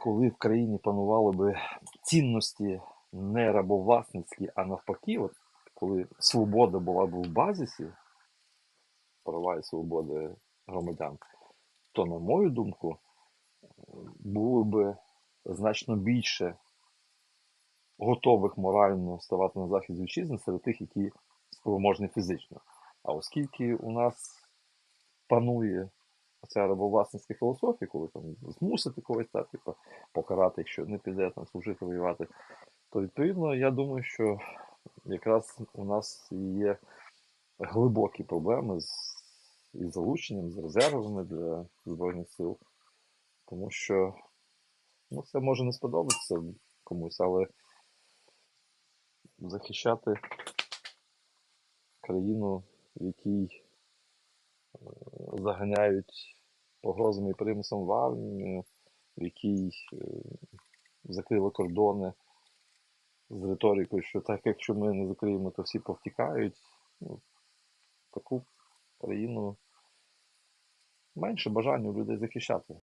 коли в країні панували би цінності не рабовласницькі, а навпаки, от коли свобода була б в базисі, права і свободи громадян, то, на мою думку, було б значно більше готових морально ставати на захист вітчизни серед тих, які спроможні фізично. А оскільки у нас панує ця рабовласницька філософія, коли там змусити когось так, типу, покарати, якщо не піде там служити воювати, то відповідно я думаю, що якраз у нас є глибокі проблеми з із залученням, з резервами для Збройних сил. Тому що ну, це може не сподобатися комусь, але захищати країну, в якій е, заганяють погрозами і примусом в армію, в якій е, закрили кордони з риторикою, що так, якщо ми не закриємо, то всі повтікають. Ну, таку країну менше бажання у людей захищати.